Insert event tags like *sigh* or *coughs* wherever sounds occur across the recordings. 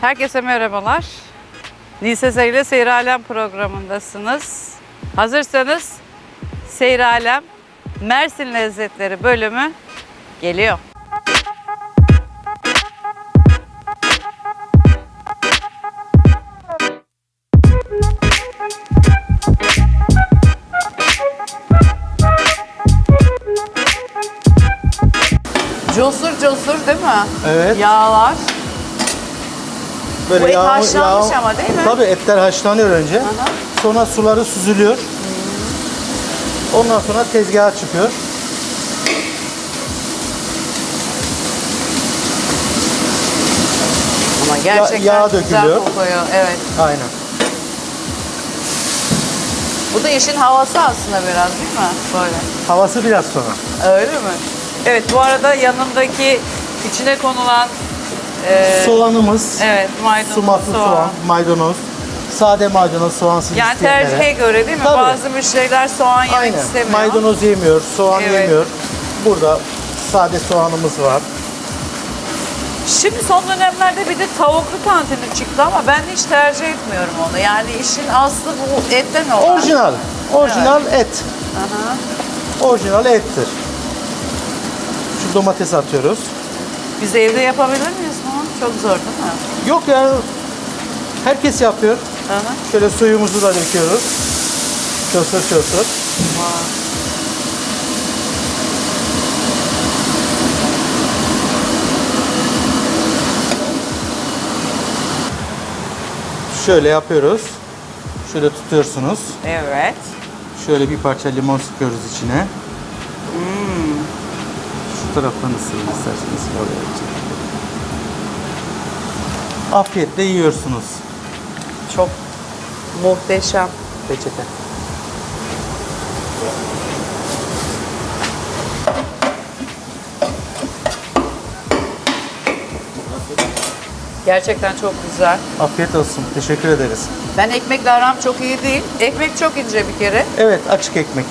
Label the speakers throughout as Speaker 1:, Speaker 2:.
Speaker 1: Herkese merhabalar. Nise ile Seyir Alem programındasınız. Hazırsanız Seyir Alem Mersin Lezzetleri bölümü geliyor. Cosur cosur değil mi?
Speaker 2: Evet.
Speaker 1: Yağlar.
Speaker 2: Böyle
Speaker 1: Bu et
Speaker 2: yağ-
Speaker 1: haşlanmış
Speaker 2: yağ-
Speaker 1: ama değil mi?
Speaker 2: Tabii etler haşlanıyor önce.
Speaker 1: Aha.
Speaker 2: Sonra suları süzülüyor. Ondan sonra tezgaha çıkıyor.
Speaker 1: Ama gerçekten
Speaker 2: yağ
Speaker 1: güzel
Speaker 2: dökülüyor.
Speaker 1: kokuyor. Evet.
Speaker 2: Aynen.
Speaker 1: Bu da işin havası aslında biraz değil mi? Böyle.
Speaker 2: Havası biraz sonra.
Speaker 1: Öyle mi? Evet bu arada yanındaki içine konulan e,
Speaker 2: Soğanımız,
Speaker 1: evet maydanoz,
Speaker 2: sumaklı soğan. maydanoz, sade maydanoz, soğansız
Speaker 1: Yani
Speaker 2: isteyenlere.
Speaker 1: tercihe göre değil mi?
Speaker 2: Tabii.
Speaker 1: Bazı müşteriler soğan yemek
Speaker 2: Aynen.
Speaker 1: istemiyor.
Speaker 2: Maydanoz yemiyor, soğan
Speaker 1: Evet.
Speaker 2: yemiyor. Burada sade soğanımız var.
Speaker 1: Şimdi son dönemlerde bir de tavuklu tantuni çıktı ama ben hiç tercih etmiyorum onu. Yani işin aslı bu etten olan.
Speaker 2: Orijinal. Orijinal et.
Speaker 1: Aha.
Speaker 2: Orijinal ettir. Şu domates atıyoruz.
Speaker 1: Biz evde yapabilir miyiz bunu? Çok zor değil mi?
Speaker 2: Yok ya. Herkes yapıyor.
Speaker 1: Aha.
Speaker 2: Şöyle suyumuzu da döküyoruz. Çosur çosur.
Speaker 1: Vay.
Speaker 2: Şöyle yapıyoruz. Şöyle tutuyorsunuz.
Speaker 1: Evet.
Speaker 2: Şöyle bir parça limon sıkıyoruz içine. Şu taraftan ısırın isterseniz. Oraya çekin. Afiyetle yiyorsunuz.
Speaker 1: Çok muhteşem.
Speaker 2: Peçete.
Speaker 1: Gerçekten çok güzel.
Speaker 2: Afiyet olsun. Teşekkür ederiz.
Speaker 1: Ben ekmekle aram çok iyi değil. Ekmek çok ince bir kere.
Speaker 2: Evet açık ekmek.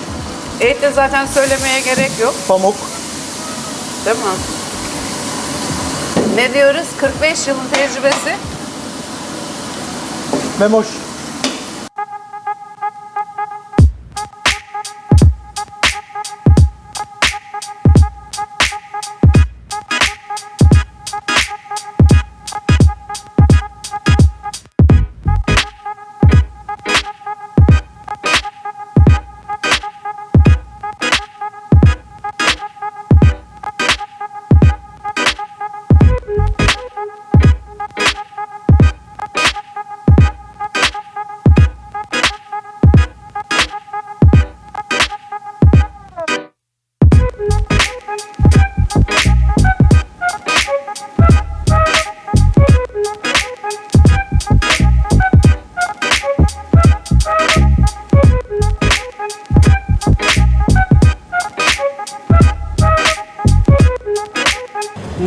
Speaker 1: Et de zaten söylemeye gerek yok.
Speaker 2: Pamuk.
Speaker 1: Değil mi? Ne diyoruz? 45 yılın tecrübesi.
Speaker 2: Memoş.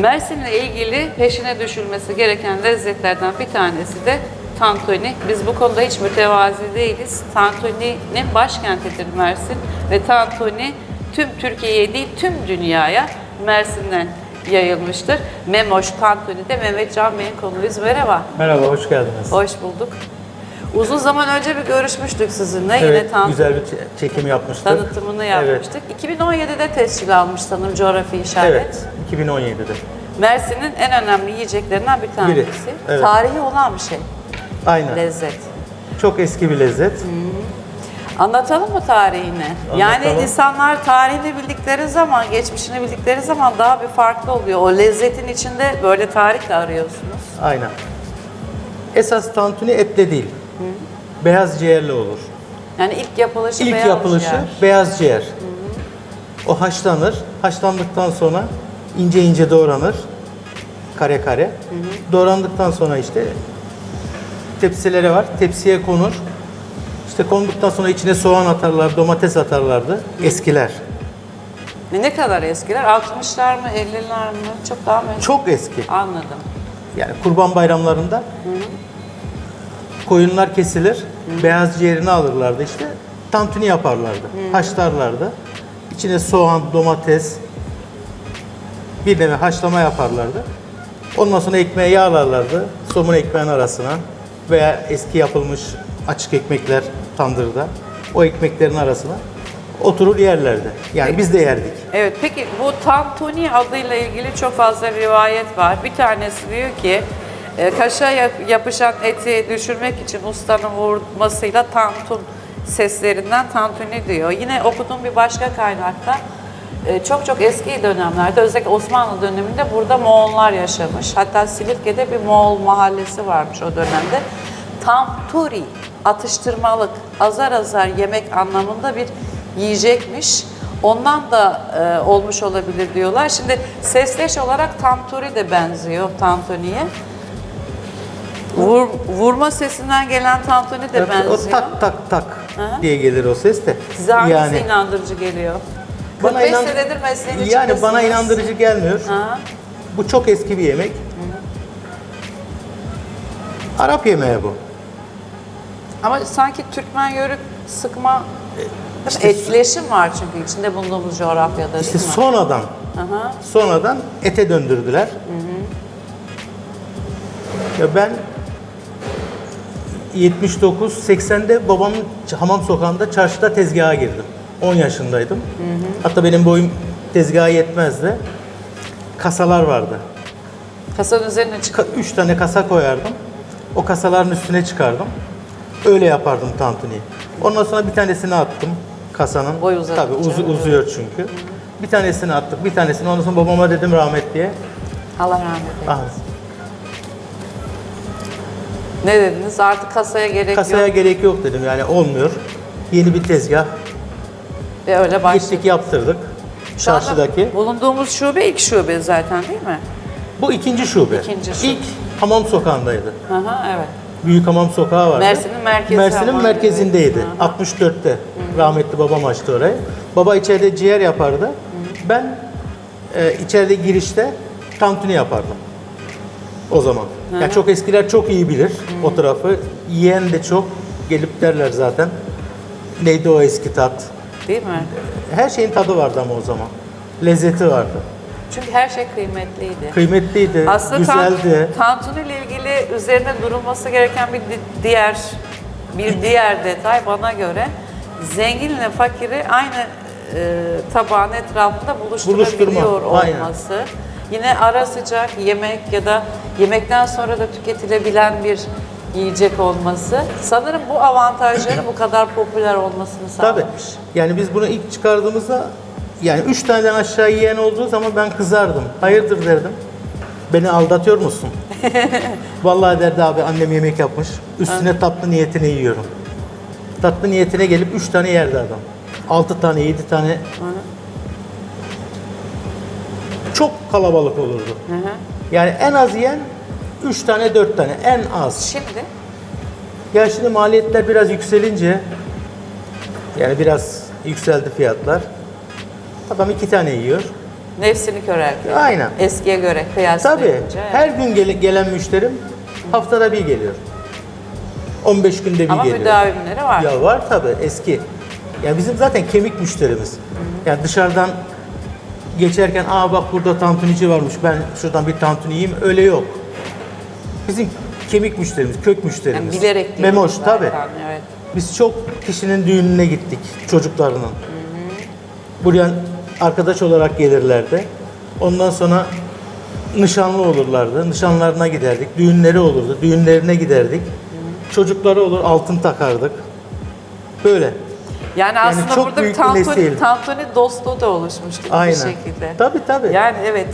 Speaker 1: Mersin'le ilgili peşine düşülmesi gereken lezzetlerden bir tanesi de tantuni. Biz bu konuda hiç mütevazi değiliz. Tantuni'nin başkentidir Mersin ve tantuni tüm Türkiye'ye değil tüm dünyaya Mersin'den yayılmıştır. Memoş Tantuni'de Mehmet Can Bey'in konuğuyuz. Merhaba.
Speaker 2: Merhaba, hoş geldiniz.
Speaker 1: Hoş bulduk. Uzun zaman önce bir görüşmüştük sizinle. Yine
Speaker 2: Evet,
Speaker 1: tantuni
Speaker 2: güzel bir çe- çekim yapmıştık.
Speaker 1: tanıtımını yapmıştık. 2017'de tescil almış sanırım coğrafi işaret.
Speaker 2: Evet, 2017'de.
Speaker 1: Mersin'in en önemli yiyeceklerinden bir tanesi.
Speaker 2: evet.
Speaker 1: Tarihi olan bir şey,
Speaker 2: Aynen.
Speaker 1: lezzet.
Speaker 2: Çok eski bir lezzet.
Speaker 1: Anlatalım mı tarihini? Yani
Speaker 2: Anlatalım.
Speaker 1: insanlar tarihini bildikleri zaman, geçmişini bildikleri zaman daha bir farklı oluyor. O lezzetin içinde böyle tarih de arıyorsunuz.
Speaker 2: Aynen. Esas tantuni etle değil. Beyaz ciğerle olur.
Speaker 1: Yani ilk yapılışı
Speaker 2: İlk
Speaker 1: beyaz
Speaker 2: yapılışı
Speaker 1: ciğer.
Speaker 2: beyaz ciğer. O haşlanır. Haşlandıktan sonra ince ince doğranır. Kare kare. Doğrandıktan sonra işte tepsilere var. Tepsiye konur. İşte konduktan sonra içine soğan atarlar, domates atarlardı. Eskiler.
Speaker 1: Ne- Ne kadar eskiler? 60'lar mı, 50'ler mi? Çok daha mı?
Speaker 2: Çok eski.
Speaker 1: Anladım.
Speaker 2: Yani kurban bayramlarında koyunlar kesilir. Beyaz ciğerini alırlardı işte. Tantuni yaparlardı. Haşlarlardı. İçine soğan, domates bir nevi haşlama yaparlardı. Ondan sonra ekmeğe yağlarlardı. somun ekmeğin arasına veya eski yapılmış açık ekmekler tandırda o ekmeklerin arasına oturur yerlerdi. Yani biz de yerdik.
Speaker 1: Evet peki bu tantuni adıyla ilgili çok fazla rivayet var. Bir tanesi diyor ki kaşa yap- yapışan eti düşürmek için ustanın vurmasıyla tantun seslerinden tantuni diyor. Yine okuduğum bir başka kaynakta e, çok çok eski dönemlerde özellikle Osmanlı döneminde burada Moğollar yaşamış. Hatta Silifke'de bir Moğol mahallesi varmış o dönemde. Tanturi atıştırmalık, azar azar yemek anlamında bir yiyecekmiş. Ondan da e, olmuş olabilir diyorlar. Şimdi sesleş olarak tanturi de benziyor tantuniye. Vur, vurma sesinden gelen tantuni de
Speaker 2: Evet,
Speaker 1: benziyor.
Speaker 2: o tak tak tak
Speaker 1: Hı.
Speaker 2: diye gelir o ses de.
Speaker 1: Size hangisi
Speaker 2: yani
Speaker 1: inandırıcı geliyor?
Speaker 2: bana
Speaker 1: 45
Speaker 2: inan-
Speaker 1: senedir mesleğin
Speaker 2: Yani bana
Speaker 1: içindesiniz.
Speaker 2: inandırıcı gelmiyor.
Speaker 1: Ha?
Speaker 2: Bu çok eski bir yemek. Arap yemeği bu.
Speaker 1: Ama sanki Türkmen yörük sıkma
Speaker 2: işte-
Speaker 1: etkileşim var çünkü içinde bulunduğumuz coğrafyada
Speaker 2: İşte
Speaker 1: değil mi?
Speaker 2: sonradan
Speaker 1: Aha.
Speaker 2: sonradan ete döndürdüler. Ya ben 79 80'de babamın hamam sokağında çarşıda tezgaha girdim. 10 yaşındaydım. Hatta benim boyum tezgaha yetmezdi. Kasalar vardı.
Speaker 1: Kasanın üzerine çık.
Speaker 2: 3 tane kasa koyardım. O kasaların üstüne çıkardım. Öyle yapardım tantuniyi. Ondan sonra bir tanesini attım kasanın.
Speaker 1: Boy uzadıkça.
Speaker 2: Tabii uzu- uzuyor çünkü. Bir tanesini attık, bir tanesini ondan sonra babama dedim rahmetliye.
Speaker 1: Allah rahmet eylesin.
Speaker 2: Ah,
Speaker 1: Ne dediniz? Artık kasaya gerek
Speaker 2: kasaya
Speaker 1: yok.
Speaker 2: gerek yok dedim yani olmuyor. Yeni bir tezgah.
Speaker 1: Ve öyle başladık.
Speaker 2: Gittik yaptırdık.
Speaker 1: Şu
Speaker 2: Çarşıdaki.
Speaker 1: Bulunduğumuz şube ilk şube zaten değil mi?
Speaker 2: Bu ikinci şube.
Speaker 1: İkinci şube.
Speaker 2: İlk hamam sokağındaydı.
Speaker 1: Aha evet.
Speaker 2: Büyük hamam sokağı vardı.
Speaker 1: Mersin'in merkezi
Speaker 2: Mersin'in merkezindeydi.
Speaker 1: evet.
Speaker 2: 64'te. Rahmetli babam açtı orayı. Baba içeride ciğer yapardı. Ben e, içeride girişte tantuni yapardım. O zaman. Yani çok eskiler çok iyi bilir o tarafı. Yiyen de çok gelip derler zaten. Neydi o eski tat?
Speaker 1: Değil mi?
Speaker 2: Her şeyin tadı vardı ama o zaman. Lezzeti vardı.
Speaker 1: Çünkü her şey kıymetliydi.
Speaker 2: Kıymetliydi,
Speaker 1: Aslında
Speaker 2: güzeldi.
Speaker 1: tantuni ile ilgili üzerine durulması gereken bir di- diğer bir diğer detay bana göre zenginle fakiri aynı e, tabağın etrafında buluşturabiliyor
Speaker 2: Buluşturma, aynen.
Speaker 1: olması. Yine ara sıcak yemek ya da yemekten sonra da tüketilebilen bir yiyecek olması. Sanırım bu avantajları bu kadar popüler olmasını
Speaker 2: Tabii.
Speaker 1: sağlamış.
Speaker 2: Yani biz bunu ilk çıkardığımızda yani üç taneden aşağı yiyen olduğu zaman ben kızardım. Hayırdır derdim. Beni aldatıyor musun? *laughs* Vallahi derdi abi annem yemek yapmış. Üstüne tatlı niyetine yiyorum. Tatlı niyetine gelip üç tane yerdi adam. Altı tane, yedi tane. Çok kalabalık olurdu.
Speaker 1: Hı hı.
Speaker 2: Yani en az yiyen üç tane, dört tane. En az.
Speaker 1: Şimdi
Speaker 2: Ya şimdi maliyetler biraz yükselince yani biraz yükseldi fiyatlar. Adam iki tane yiyor.
Speaker 1: nefsini köreltiyor.
Speaker 2: Aynen.
Speaker 1: Eskiye göre
Speaker 2: Tabii
Speaker 1: kıyaslayınca.
Speaker 2: her gün gele- gelen müşterim haftada bir geliyor. 15 günde bir
Speaker 1: Ama
Speaker 2: geliyor.
Speaker 1: müdavimleri var.
Speaker 2: Ya var tabii eski. Yani bizim zaten kemik müşterimiz. Yani dışarıdan geçerken aa bak burada tantunici varmış ben şuradan bir tantuni yiyeyim öyle yok. Bizim kemik müşterimiz, kök
Speaker 1: Yani
Speaker 2: müşterimiz.
Speaker 1: bilerek değil.
Speaker 2: Memoş tabii.
Speaker 1: Evet.
Speaker 2: Biz çok kişinin düğününe gittik çocuklarının. Buraya arkadaş olarak gelirlerdi. Ondan sonra nişanlı olurlardı. Nişanlarına giderdik. Düğünleri olurdu. Düğünlerine giderdik. Çocukları olur altın takardık. Böyle.
Speaker 1: Yani aslında
Speaker 2: çok
Speaker 1: burada
Speaker 2: büyük
Speaker 1: tantuni dostluğu da oluşmuş mi
Speaker 2: Aynen.
Speaker 1: bir şekilde.
Speaker 2: Tabii tabii. Yani,
Speaker 1: Yani evet.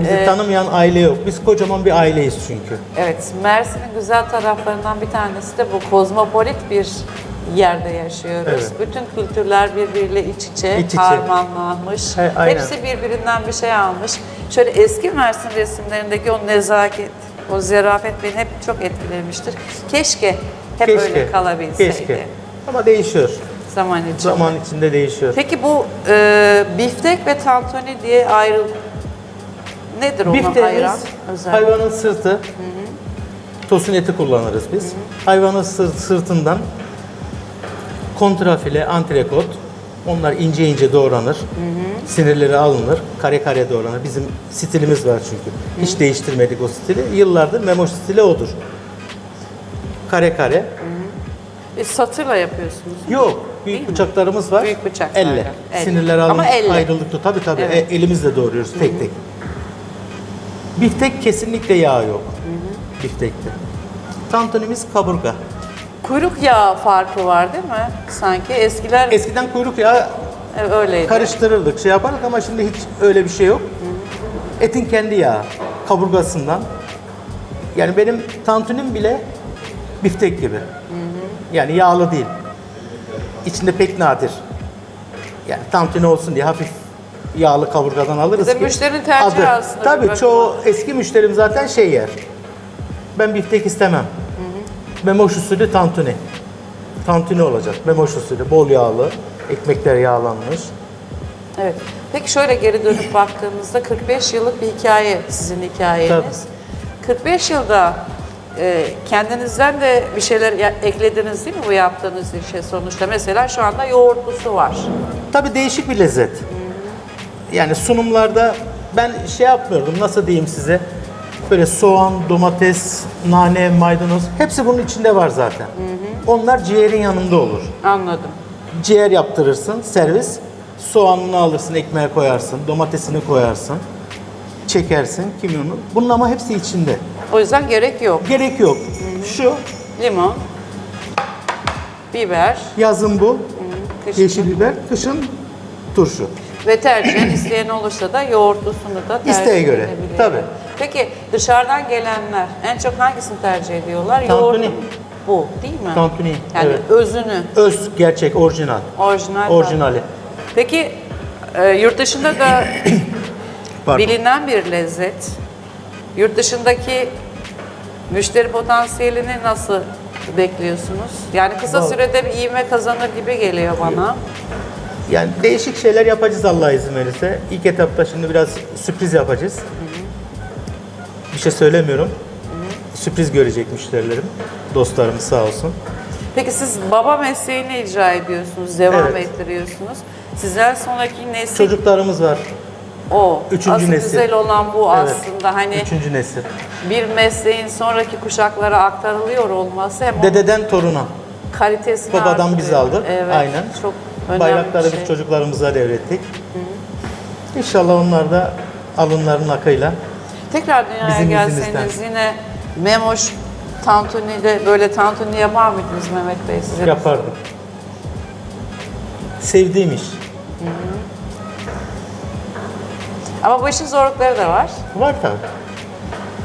Speaker 2: bizi
Speaker 1: Ee,
Speaker 2: tanımayan aile yok. Biz kocaman bir aileyiz çünkü.
Speaker 1: Evet, Mersin'in güzel taraflarından bir tanesi de bu kozmopolit bir yerde yaşıyoruz.
Speaker 2: Evet.
Speaker 1: Bütün kültürler birbiriyle iç içe,
Speaker 2: İç içe.
Speaker 1: harmanlanmış.
Speaker 2: He, aynen.
Speaker 1: Hepsi birbirinden bir şey almış. Şöyle eski Mersin resimlerindeki o nezaket, o zerafet beni hep çok etkilemiştir. Keşke hep öyle kalabilseydi
Speaker 2: Keşke. Ama değişiyor.
Speaker 1: Zaman içinde.
Speaker 2: Zaman içinde değişiyor.
Speaker 1: Peki bu e, biftek ve tantuni diye ayrıl... Nedir ayıran
Speaker 2: Bifteğimiz
Speaker 1: özel?
Speaker 2: hayvanın sırtı. Tosun eti kullanırız biz. Hayvanın sır- sırtından kontrafile, antrekot, Onlar ince ince doğranır. Sinirleri alınır. Kare kare doğranır. Bizim stilimiz var çünkü. Hiç değiştirmedik o stili. Yıllardır Memoş stili odur. Kare kare.
Speaker 1: E, satırla yapıyorsunuz.
Speaker 2: Yok. Büyük
Speaker 1: Değil mi?
Speaker 2: bıçaklarımız var.
Speaker 1: Büyük bıçaklarla.
Speaker 2: Elle.
Speaker 1: Elle.
Speaker 2: Sinirleri alın,
Speaker 1: Ama elle.
Speaker 2: ayrılıklı. Tabii tabii.
Speaker 1: Evet.
Speaker 2: E, elimizle doğruyoruz tek tek. Biftek kesinlikle yağ yok. Biftekte. Tantunimiz kaburga.
Speaker 1: Kuyruk yağı farkı var değil mi? Sanki eskiler
Speaker 2: Eskiden kuyruk yağı
Speaker 1: e, öyleydi.
Speaker 2: karıştırırdık, şey yapardık ama şimdi hiç öyle bir şey yok. Etin kendi yağı, kaburgasından. Yani benim tantunim bile biftek gibi. Yani yağlı değil. İçinde pek nadir. Yani tantuni olsun diye hafif yağlı kaburgadan alırız
Speaker 1: Bir de
Speaker 2: ki.
Speaker 1: müşterinin tercihi aslında bir
Speaker 2: Tabii
Speaker 1: bakıma.
Speaker 2: çoğu eski müşterim zaten şey yer. Ben biftek istemem. Memoş usulü tantuni. Tantuni olacak. Memoş usulü bol yağlı. Ekmekler yağlanmış.
Speaker 1: Evet. Peki şöyle geri dönüp baktığımızda 45 yıllık bir hikaye sizin hikayeniz. 45 yılda e, kendinizden de bir şeyler ya- eklediniz değil mi bu yaptığınız işe sonuçta? Mesela şu anda yoğurtlusu var.
Speaker 2: Tabii değişik bir lezzet. Yani sunumlarda ben şey yapmıyordum nasıl diyeyim size. Böyle soğan, domates, nane, maydanoz hepsi bunun içinde var zaten. Onlar ciğerin yanında olur.
Speaker 1: Anladım.
Speaker 2: Ciğer yaptırırsın, servis. Soğanını alırsın, ekmeğe koyarsın, domatesini koyarsın. Çekersin, kimyonu. Bunun ama hepsi içinde.
Speaker 1: O yüzden gerek yok.
Speaker 2: Gerek yok. Şu,
Speaker 1: Limon, biber,
Speaker 2: yazın bu.
Speaker 1: kışın.
Speaker 2: Yeşil biber, kışın turşu.
Speaker 1: Ve tercihen isteyen olursa da yoğurtlusunu da tercih
Speaker 2: İsteğe göre,
Speaker 1: edebiliyor.
Speaker 2: tabii.
Speaker 1: Peki dışarıdan gelenler en çok hangisini tercih ediyorlar?
Speaker 2: Tantuni.
Speaker 1: Yoğurtlu bu değil mi?
Speaker 2: Tantuni,
Speaker 1: Yani
Speaker 2: evet.
Speaker 1: özünü,
Speaker 2: Öz, gerçek, orijinal.
Speaker 1: orijinal.
Speaker 2: Orijinali.
Speaker 1: Peki e, yurt dışında da *coughs*
Speaker 2: Pardon.
Speaker 1: bilinen bir lezzet. Yurt dışındaki müşteri potansiyelini nasıl bekliyorsunuz? Yani kısa
Speaker 2: Vallahi-
Speaker 1: sürede bir ivme kazanır gibi geliyor bana.
Speaker 2: Yani değişik şeyler yapacağız Allah izin verirse. İlk etapta şimdi biraz sürpriz yapacağız. Bir şey söylemiyorum. Sürpriz görecek müşterilerim. Dostlarım sağ olsun.
Speaker 1: Peki siz baba mesleğini icra ediyorsunuz, devam
Speaker 2: Evet.
Speaker 1: ettiriyorsunuz. Sizden sonraki nesil
Speaker 2: Çocuklarımız var.
Speaker 1: O.
Speaker 2: Üçüncü
Speaker 1: Asıl
Speaker 2: nesil.
Speaker 1: güzel olan bu
Speaker 2: Evet.
Speaker 1: aslında. Hani
Speaker 2: Üçüncü nesil.
Speaker 1: bir mesleğin sonraki kuşaklara aktarılıyor olması hem
Speaker 2: Dededen toruna.
Speaker 1: kalitesini
Speaker 2: Babadan biz
Speaker 1: artırıyor.
Speaker 2: aldık.
Speaker 1: Evet.
Speaker 2: Aynen.
Speaker 1: Çok önemli
Speaker 2: Bayrakları
Speaker 1: şey.
Speaker 2: biz çocuklarımıza devrettik. İnşallah onlar da alınların akıyla
Speaker 1: Tekrar dünyaya
Speaker 2: Bizim
Speaker 1: gelseniz yine Memoş Tantuni'de böyle tantuni yapar mıydınız Mehmet Bey size?
Speaker 2: yapardık. Sevdiğim iş.
Speaker 1: Ama bu işin zorlukları da var.
Speaker 2: Var tabii.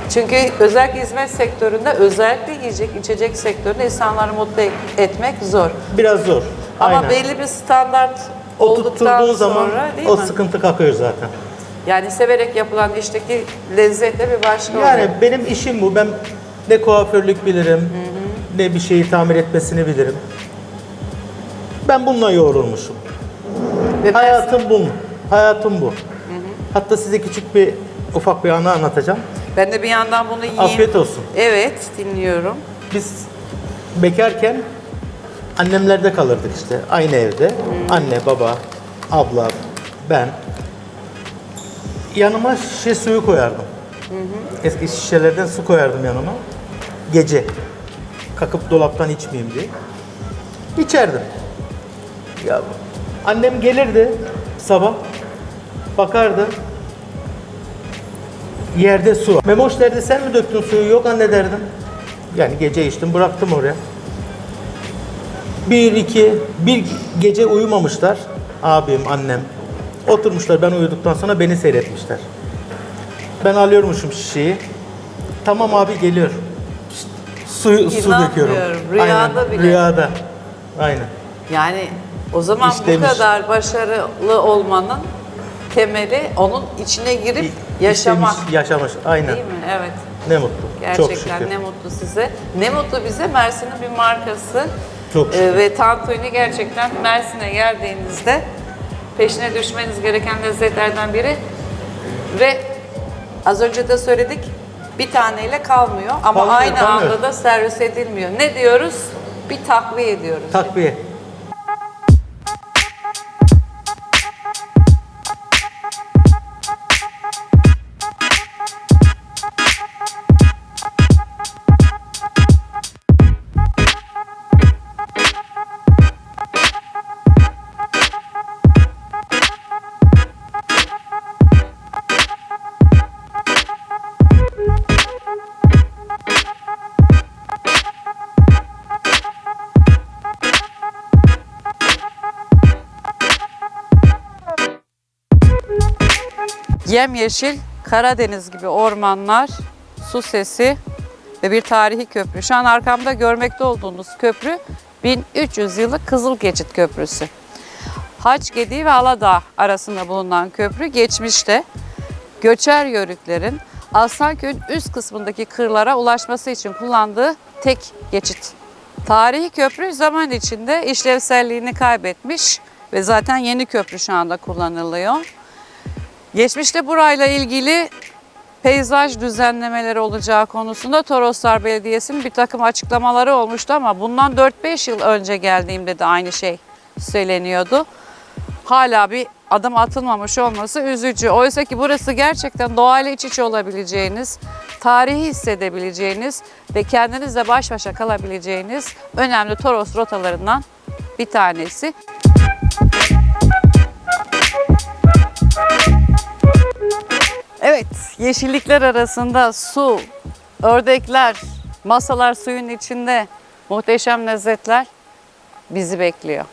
Speaker 1: Çünkü özellikle hizmet sektöründe, özellikle yiyecek içecek sektöründe insanları mutlu etmek zor.
Speaker 2: Biraz zor.
Speaker 1: Ama
Speaker 2: Aynen.
Speaker 1: belli bir standart olduktan
Speaker 2: Oturtturduğun zaman
Speaker 1: sonra değil
Speaker 2: o
Speaker 1: mi?
Speaker 2: sıkıntı kalkıyor zaten.
Speaker 1: Yani severek yapılan işteki lezzet de bir başka
Speaker 2: Yani
Speaker 1: oluyor.
Speaker 2: benim işim bu. Ben ne kuaförlük bilirim, ne bir şeyi tamir etmesini bilirim. Ben bununla yoğrulmuşum.
Speaker 1: Ve ben-
Speaker 2: Hayatım bu. Hayatım bu. Hatta size küçük bir ufak bir anı anlatacağım.
Speaker 1: ben de bir yandan bunu yiyeyim.
Speaker 2: Afiyet olsun.
Speaker 1: Evet, dinliyorum.
Speaker 2: Biz bekarken annemlerde kalırdık işte. Aynı evde. Anne, baba, abla, ben. Yanıma şişe suyu koyardım. Eski şişelerden su koyardım yanıma. Gece. Kakıp dolaptan içmeyeyim diye. İçerdim. Ya annem gelirdi sabah. Bakardı. Yerde su. Memoş derdi sen mi döktün suyu? Yok anne derdim. Yani gece içtim bıraktım oraya. Bir, iki, bir gece uyumamışlar. Abim, annem. Oturmuşlar ben uyuduktan sonra beni seyretmişler. Ben alıyormuşum şişeyi. Tamam abi geliyor. Şşt, Su, su döküyorum.
Speaker 1: İnanmıyorum. Rüyada
Speaker 2: Aynen,
Speaker 1: bile.
Speaker 2: Rüyada. Aynen.
Speaker 1: Yani o zaman
Speaker 2: İşlemiş.
Speaker 1: bu kadar başarılı olmanın temeli onun içine girip yaşamak.
Speaker 2: İstemiş, yaşamış. Aynen.
Speaker 1: Değil mi? Evet.
Speaker 2: Ne mutlu. Çok
Speaker 1: Gerçekten
Speaker 2: şükür.
Speaker 1: ne mutlu size. Ne mutlu bize Mersin'in bir markası.
Speaker 2: Çok
Speaker 1: Ee,
Speaker 2: şükür.
Speaker 1: ve Tantuni gerçekten Mersin'e geldiğinizde peşine düşmeniz gereken lezzetlerden biri. Ve az önce de söyledik bir taneyle kalmıyor ama
Speaker 2: Kalmıyor,
Speaker 1: aynı
Speaker 2: kalmıyor.
Speaker 1: anda da servis edilmiyor. Ne diyoruz? Bir takviye ediyoruz.
Speaker 2: Takviye.
Speaker 1: Yemyeşil Karadeniz gibi ormanlar, su sesi ve bir tarihi köprü. Şu an arkamda görmekte olduğunuz köprü 1300 yıllık Kızılgeçit Köprüsü. Haç Gediği ve Aladağ arasında bulunan köprü geçmişte göçer yörüklerin Aslanköy üst kısmındaki kırlara ulaşması için kullandığı tek geçit. Tarihi köprü zaman içinde işlevselliğini kaybetmiş ve zaten yeni köprü şu anda kullanılıyor. Geçmişte burayla ilgili peyzaj düzenlemeleri olacağı konusunda Toroslar Belediyesi'nin bir takım açıklamaları olmuştu ama bundan 4-5 yıl önce geldiğimde de aynı şey söyleniyordu. Hala bir adım atılmamış olması üzücü. Oysa ki burası gerçekten doğayla iç içe olabileceğiniz, tarihi hissedebileceğiniz ve kendinizle baş başa kalabileceğiniz önemli Toros rotalarından bir tanesi. Evet, yeşillikler arasında su, ördekler, masalar suyun içinde muhteşem lezzetler bizi bekliyor.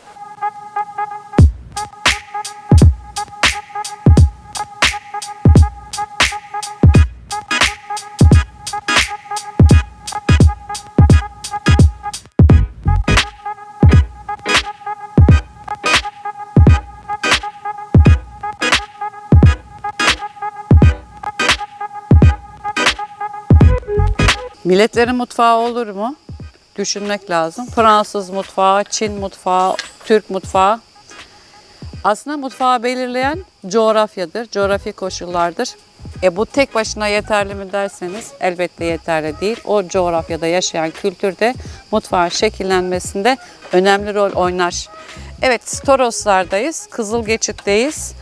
Speaker 1: Milletlerin mutfağı olur mu? Düşünmek lazım. Fransız mutfağı, Çin mutfağı, Türk mutfağı. Aslında mutfağı belirleyen coğrafyadır, coğrafi koşullardır. E bu tek başına yeterli mi derseniz elbette yeterli değil. O coğrafyada yaşayan kültürde mutfağın şekillenmesinde önemli rol oynar. Evet, Toroslardayız, Kızılgeçit'teyiz.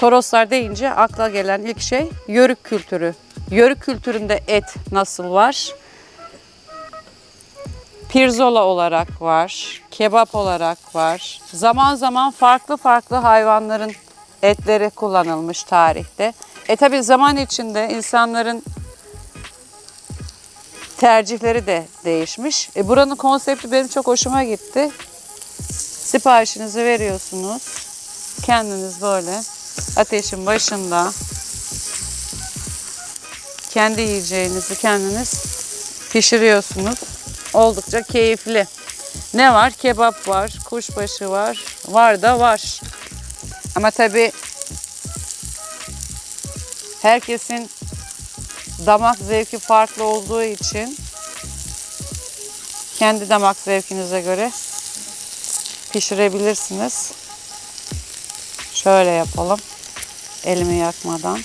Speaker 1: Toroslar deyince akla gelen ilk şey yörük kültürü. Yörük kültüründe et nasıl var? Pirzola olarak var, kebap olarak var. Zaman zaman farklı farklı hayvanların etleri kullanılmış tarihte. E tabi zaman içinde insanların tercihleri de değişmiş. E buranın konsepti benim çok hoşuma gitti. Siparişinizi veriyorsunuz. Kendiniz böyle ateşin başında kendi yiyeceğinizi kendiniz pişiriyorsunuz. Oldukça keyifli. Ne var? Kebap var, kuşbaşı var. Var da var. Ama tabii herkesin damak zevki farklı olduğu için kendi damak zevkinize göre pişirebilirsiniz. Şöyle yapalım. Elimi yakmadan.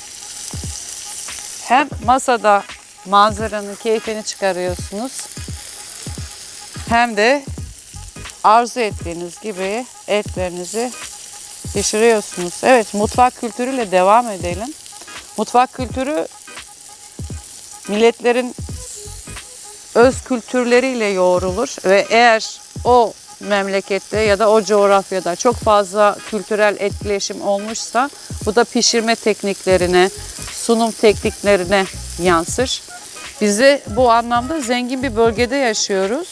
Speaker 1: Hem masada manzaranın keyfini çıkarıyorsunuz. Hem de arzu ettiğiniz gibi etlerinizi pişiriyorsunuz. Evet, mutfak kültürüyle devam edelim. Mutfak kültürü milletlerin öz kültürleriyle yoğrulur ve eğer o memlekette ya da o coğrafyada çok fazla kültürel etkileşim olmuşsa bu da pişirme tekniklerine, sunum tekniklerine yansır. Bize bu anlamda zengin bir bölgede yaşıyoruz.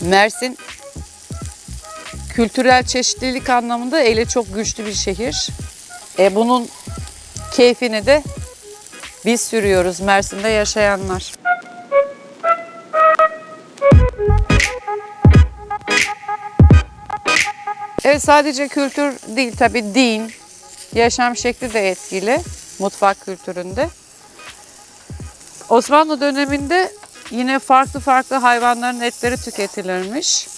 Speaker 1: Mersin kültürel çeşitlilik anlamında ele çok güçlü bir şehir. E bunun keyfini de biz sürüyoruz Mersin'de yaşayanlar. Evet sadece kültür değil tabii din, yaşam şekli de etkili mutfak kültüründe. Osmanlı döneminde yine farklı farklı hayvanların etleri tüketilirmiş.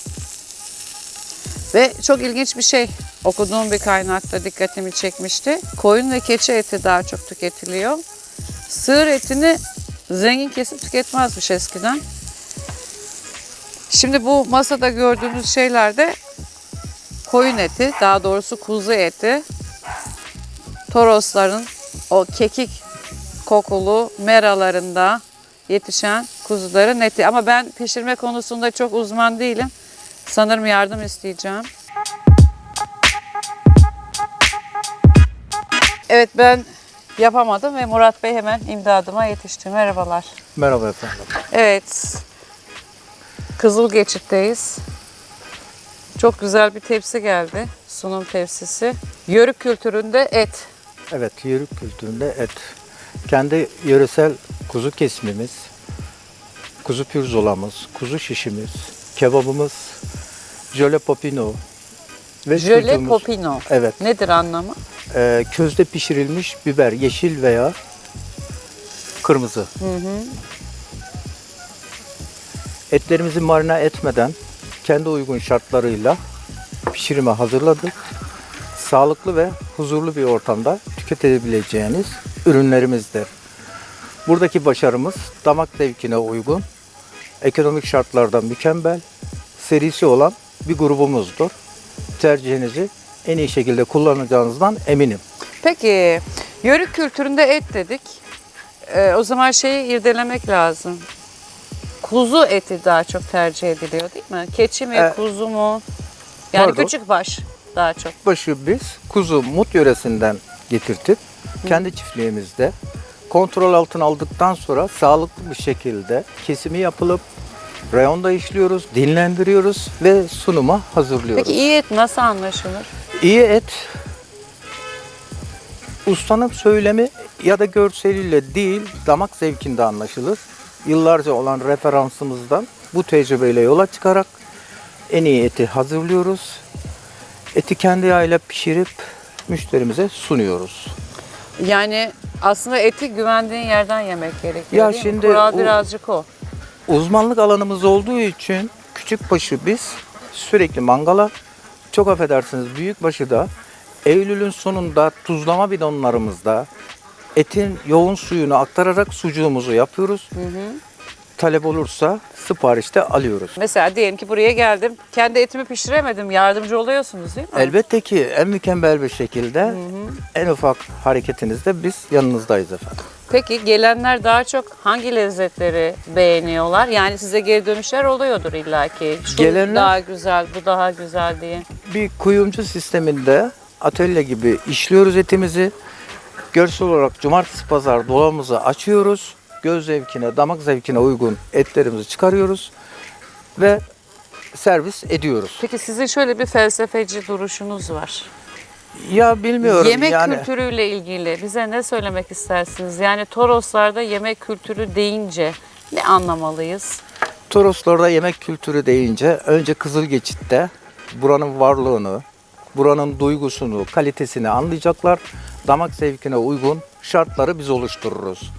Speaker 1: Ve çok ilginç bir şey okuduğum bir kaynakta dikkatimi çekmişti. Koyun ve keçi eti daha çok tüketiliyor. Sığır etini zengin kesim tüketmezmiş eskiden. Şimdi bu masada gördüğünüz şeyler de koyun eti, daha doğrusu kuzu eti. Torosların o kekik kokulu meralarında yetişen kuzuların eti. Ama ben pişirme konusunda çok uzman değilim. Sanırım yardım isteyeceğim. Evet ben yapamadım ve Murat Bey hemen imdadıma yetişti. Merhabalar.
Speaker 2: Merhaba efendim.
Speaker 1: Evet. Kızıl Geçit'teyiz. Çok güzel bir tepsi geldi. Sunum tepsisi. Yörük kültüründe et.
Speaker 3: Evet, yörük kültüründe et. Kendi yöresel kuzu kesimimiz, kuzu pürzolamız, kuzu şişimiz, kebabımız, jöle popino ve
Speaker 1: Jöle
Speaker 3: sucuğumuz.
Speaker 1: popino.
Speaker 3: Evet,
Speaker 1: Nedir anlamı?
Speaker 3: e, közde pişirilmiş biber, yeşil veya kırmızı. Etlerimizi marine etmeden kendi uygun şartlarıyla pişirime hazırladık. Sağlıklı ve huzurlu bir ortamda tüketebileceğiniz ürünlerimizdir. Buradaki başarımız damak zevkine uygun, ekonomik şartlarda mükemmel, serisi olan bir grubumuzdur. Tercihinizi en iyi şekilde kullanacağınızdan eminim.
Speaker 1: Peki yörük kültüründe et dedik. Ee, o zaman şeyi irdelemek lazım. Kuzu eti daha çok tercih ediliyor değil mi? Keçi mi,
Speaker 3: Ee,
Speaker 1: kuzu mu? Yani
Speaker 3: pardon.
Speaker 1: küçük baş daha çok.
Speaker 3: başı biz kuzu Mut yöresinden getirtip kendi çiftliğimizde kontrol altına aldıktan sonra sağlıklı bir şekilde kesimi yapılıp reyonda işliyoruz, dinlendiriyoruz ve sunuma hazırlıyoruz.
Speaker 1: Peki iyi et nasıl anlaşılır?
Speaker 3: İyi et ustanın söylemi ya da görseliyle değil damak zevkinde anlaşılır. Yıllarca olan referansımızdan bu tecrübeyle yola çıkarak en iyi eti hazırlıyoruz. Eti kendi yağıyla pişirip müşterimize sunuyoruz.
Speaker 1: Yani aslında eti güvendiğin yerden yemek gerekiyor
Speaker 3: Ya
Speaker 1: değil mi?
Speaker 3: şimdi
Speaker 1: Kural
Speaker 3: o-
Speaker 1: birazcık o.
Speaker 3: Uzmanlık alanımız olduğu için küçük başı biz sürekli mangala, çok affedersiniz büyük başı da Eylül'ün sonunda tuzlama bidonlarımızda etin yoğun suyunu aktararak sucuğumuzu yapıyoruz. Talep olursa siparişte alıyoruz.
Speaker 1: Mesela diyelim ki buraya geldim. Kendi etimi pişiremedim. Yardımcı oluyorsunuz değil mi?
Speaker 3: Elbette ki en mükemmel bir şekilde en ufak hareketinizde biz yanınızdayız efendim.
Speaker 1: Peki gelenler daha çok hangi lezzetleri beğeniyorlar? Yani size geri dönüşler oluyordur illaki. Şu
Speaker 3: Gelenler-
Speaker 1: daha güzel, bu daha güzel diye.
Speaker 3: bir kuyumcu sisteminde atölye gibi işliyoruz etimizi. Görsel olarak cumartesi pazar dolabımızı açıyoruz. Göz zevkine, damak zevkine uygun etlerimizi çıkarıyoruz ve servis ediyoruz.
Speaker 1: Peki sizin şöyle bir felsefeci duruşunuz var.
Speaker 3: Ya bilmiyorum
Speaker 1: yemek
Speaker 3: yani
Speaker 1: kültürüyle ilgili bize ne söylemek istersiniz? Yani Toroslarda yemek kültürü deyince ne anlamalıyız?
Speaker 3: Toroslarda yemek kültürü deyince önce Kızılgeçit'te buranın varlığını, buranın duygusunu, kalitesini anlayacaklar. Damak zevkine uygun şartları biz oluştururuz.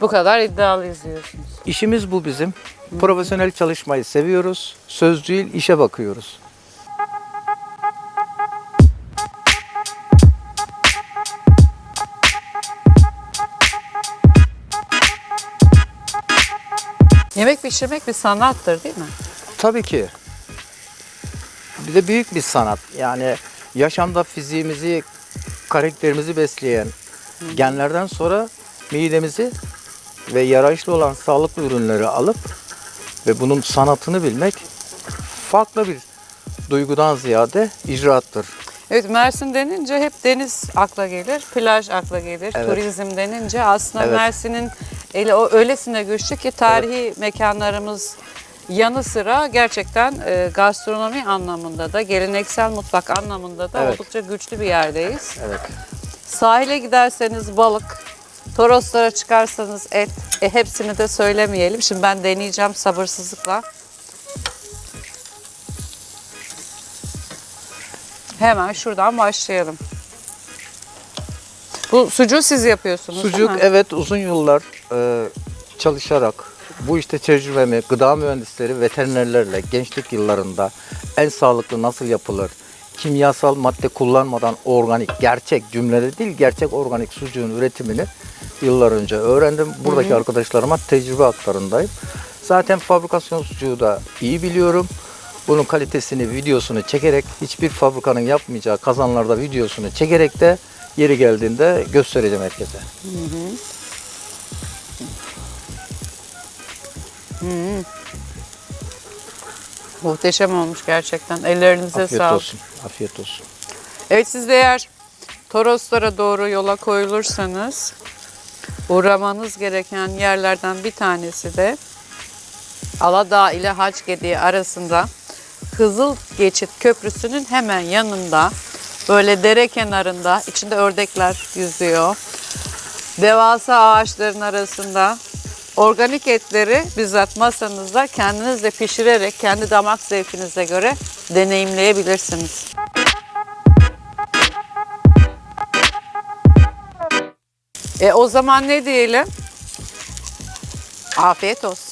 Speaker 1: Bu kadar iddialıyız diyorsunuz.
Speaker 3: İşimiz bu bizim. Profesyonel çalışmayı seviyoruz. Söz değil, işe bakıyoruz.
Speaker 1: Yemek pişirmek bir sanattır değil mi?
Speaker 3: Tabii ki. Bir de büyük bir sanat. Yani yaşamda fiziğimizi, karakterimizi besleyen genlerden sonra midemizi ve yarayışlı olan sağlıklı ürünleri alıp ve bunun sanatını bilmek farklı bir duygudan ziyade icraattır.
Speaker 1: Evet Mersin denince hep deniz akla gelir, plaj akla gelir.
Speaker 3: Evet.
Speaker 1: Turizm denince aslında
Speaker 3: Evet.
Speaker 1: Mersin'in eli o öylesine güçlü ki tarihi mekanlarımız yanı sıra gerçekten e, gastronomi anlamında da geleneksel mutfak anlamında da
Speaker 3: Evet.
Speaker 1: oldukça güçlü bir yerdeyiz.
Speaker 3: Evet.
Speaker 1: Sahile giderseniz balık, Toroslara çıkarsanız et, e, hepsini de söylemeyelim. Şimdi ben deneyeceğim sabırsızlıkla. Hemen şuradan başlayalım. Bu sucuğu siz yapıyorsunuz değil
Speaker 3: Sucuk
Speaker 1: mi?
Speaker 3: evet uzun yıllar e, çalışarak bu işte tecrübemi gıda mühendisleri, veterinerlerle gençlik yıllarında en sağlıklı nasıl yapılır? Kimyasal madde kullanmadan organik, gerçek cümlede değil gerçek organik sucuğun üretimini yıllar önce öğrendim. Buradaki arkadaşlarıma tecrübe aktarındayım. Zaten fabrikasyon sucuğu da iyi biliyorum. Bunun kalitesini, videosunu çekerek hiçbir fabrikanın yapmayacağı kazanlarda videosunu çekerek de yeri geldiğinde göstereceğim herkese.
Speaker 1: Muhteşem olmuş gerçekten. Ellerinize
Speaker 3: Afiyet
Speaker 1: sağlık.
Speaker 3: olsun. Afiyet olsun.
Speaker 1: Evet siz de eğer Toroslara doğru yola koyulursanız uğramanız gereken yerlerden bir tanesi de Aladağ ile Haçgediği arasında Kızıl Geçit Köprüsü'nün hemen yanında Böyle dere kenarında, içinde ördekler yüzüyor. Devasa ağaçların arasında organik etleri bizzat masanızda kendiniz de pişirerek kendi damak zevkinize göre deneyimleyebilirsiniz. E o zaman ne diyelim? Afiyet olsun.